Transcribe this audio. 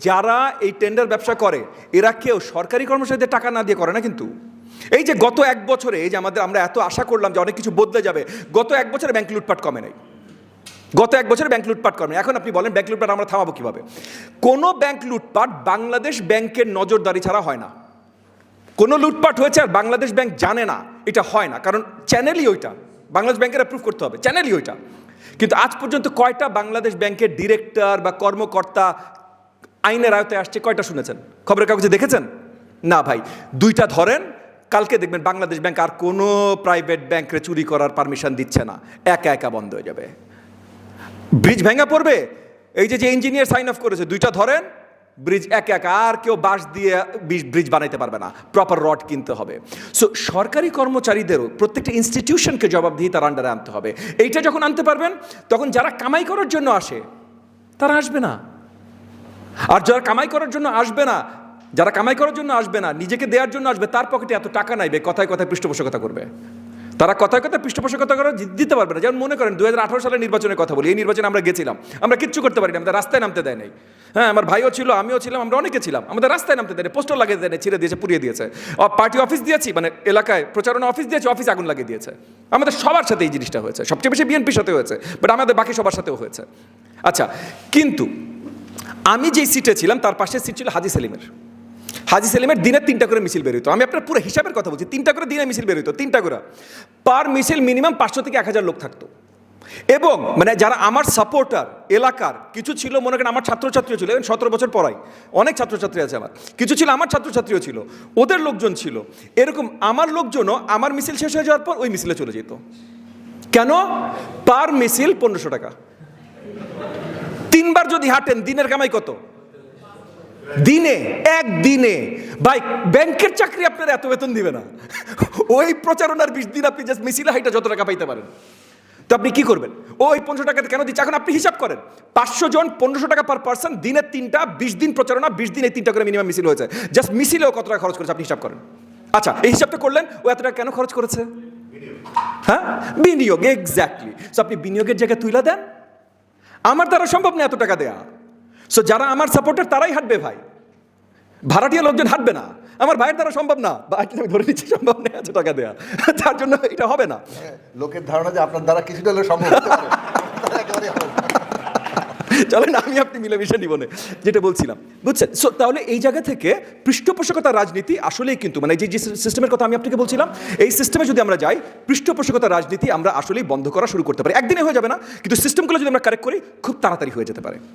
যারা এই টেন্ডার ব্যবসা করে, এরা কেউ সরকারি কর্মচারীদের টাকা না দিয়ে করে না কিন্তু। এই যে গত এক বছরে, এই যে আমাদের আমরা এত আশা করলাম যে অনেক কিছু বদলে যাবে, গত এক বছরে ব্যাংক লুটপাট কমে নাই। গত এক বছরে ব্যাংক লুটপাট কমে এখন আপনি বলেন ব্যাংক লুটপাট আমরা থামাবো কীভাবে? কোনো ব্যাংক লুটপাট বাংলাদেশ ব্যাংকের নজরদারি ছাড়া হয় না। কোনো লুটপাট হয়েছে আর বাংলাদেশ ব্যাংক জানে না, এটা হয় না। কারণ চ্যানেলই ওইটা। বাংলাদেশ ব্যাংকের অ্যাপ্রুভ করতে হবে। চ্যানেলই ওইটা। কিন্তু আজ পর্যন্ত কয়টা বাংলাদেশ ব্যাংকের ডিরেক্টর বা কর্মকর্তা আইনের আয়তায় আসছে, কয়টা শুনেছেন? খবরের কাগজে দেখেছেন? না ভাই, দুইটা ধরেন, কালকে দেখবেন বাংলাদেশ ব্যাংক আর কোনো প্রাইভেট ব্যাংকে চুরি করার পারমিশন দিচ্ছে না। একা একা বন্ধ হয়ে যাবে। ব্রিজ ভেঙে পড়বে। এই যে যে ইঞ্জিনিয়ার সাইন অফ করেছে, দুইটা ধরেন, ব্রিজ একে একা, আর কেউ বাঁশ দিয়ে ব্রিজ বানাইতে পারবে না। প্রপার রড কিনতে হবে। সো সরকারি কর্মচারীদেরও প্রত্যেকটা ইনস্টিটিউশনকে জবাবদিহি তার আন্ডারে আনতে হবে। এইটা যখন আনতে পারবেন, তখন যারা কামাই করার জন্য আসে, তারা আসবে না। আর যারা কামাই করার জন্য আসবে না, যারা কামাই করার জন্য আসবে না, নিজেকে দেওয়ার জন্য আসবে, তার পকেটে এত টাকা নাইবে কথায় কথায় পৃষ্ঠপোষকতা করবে। তারা কথায় কথায় পৃষ্ঠপোষকতা করে দিতে পারবে না। যেমন মনে করেন দু সালের নির্বাচনের কথা বলি, এই নির্বাচনে আমরা গেছিলাম। আমরা কিচ্ছু করতে পারি না আমাদের রাস্তায় নামতে দেয় নাই। হ্যাঁ আমার ভাইও ছিল, আমিও ছিলাম, আমরা অনেকে ছিলাম। আমাদের রাস্তায় নামতে দেয় পোস্টার লাগিয়ে দেয় ছিঁড়ে দিয়েছে, পুড়িয়ে দিয়েছে। পার্টি অফিস দিয়েছি মানে এলাকায় প্রচারণা অফিস দিয়েছি, অফিস আগুন লাগিয়ে দিয়েছে। আমাদের সবার সাথে এই জিনিসটা হয়েছে, সবচেয়ে বেশি বিএনপির সাথে হয়েছে বাট আমাদের বাকি সবার সাথেও হয়েছে। আচ্ছা কিন্তু আমি যেই সিটে ছিলাম, তার পাশে সিট ছিল হাজি সেলিমের। হাজি সেলিমের দিনে তিনটা করে মিছিল বেরোতো আমি আপনার পুরো হিসাবের কথা বলছি, তিনটা করে দিনে মিছিল বেরোতো তিনটা করে। পার মিছিল মিনিমাম পাঁচশো থেকে এক হাজার লোক থাকতো। এবং মানে যারা আমার সাপোর্টার এলাকার, কিছু ছিল, মনে করেন আমার ছাত্রছাত্রীও ছিল সতেরো বছর পড়াই, অনেক ছাত্রছাত্রী আছে আমার। কিছু ছিল, আমার ছাত্রছাত্রীও ছিল, ওদের লোকজন ছিল। এরকম আমার লোকজনও আমার মিছিল শেষ হয়ে যাওয়ার পর ওই মিছিলে চলে যেত। কেন? পার মিছিল পনেরোশো টাকা। যদি হাঁটেন, দিনের কামাই কত? দিনে এক দিনে ভাই, ব্যাংকের চাকরি আপনার এত বেতন দিবে না। ওই প্রচারণার বিশ দিন আপনি জাস্ট মিছিল হাইটা যত টাকা পাইতে পারেন। তো আপনি কি করবেন? ওই পনেরোশো টাকাতে কেন দিচ্ছে? এখন আপনি হিসাব করেন। পাঁচশো জন পনেরোশো টাকা পার পার্সন দিনে তিনটা, বিশ দিন প্রচারণা, বিশ দিন এই তিনটা করে মিনিমাম মিছিল হয়েছে। জাস্ট মিছিলেও কত টাকা খরচ করেছে আপনি হিসাব করেন। আচ্ছা এই হিসাবটা করলেন, ও এত টাকা কেন খরচ করেছে? হ্যাঁ? বিনিয়োগ এক্স্যাক্টলি সো আপনি বিনিয়োগের জায়গায় তুইলা দেন আমার দ্বারা সম্ভব না এত টাকা দেয়া। সো যারা আমার সাপোর্টার তারাই হাঁটবে ভাই। ভাড়াটিয়া লোকজন হাঁটবে না। আমার ভাইয়ের দ্বারা সম্ভব না। আমি ধরে নিচ্ছি, সম্ভব না এত টাকা দেয়া। তার জন্য এটা হবে না। লোকের ধারণা যে আপনার দ্বারা কিছুটা হলেও সম্ভব হতে পারে তারা একেবারেই হবে না। চলেন, আমি আপনি মিলেমিশে নিবনে যেটা বলছিলাম। বুঝছেন? সো তাহলে এই জায়গা থেকে পৃষ্ঠপোষকতা রাজনীতি আসলেই কিন্তু মানে যে যে সিস্টেমের কথা আমি আপনাকে বলছিলাম, এই সিস্টেমে যদি আমরা যাই, পৃষ্ঠপোষকতা রাজনীতি আমরা আসলেই বন্ধ করা শুরু করতে পারি। একদিনে হয়ে যাবে না, কিন্তু সিস্টেমগুলো যদি আমরা কারেক্ট করি, খুব তাড়াতাড়ি হয়ে যেতে পারে।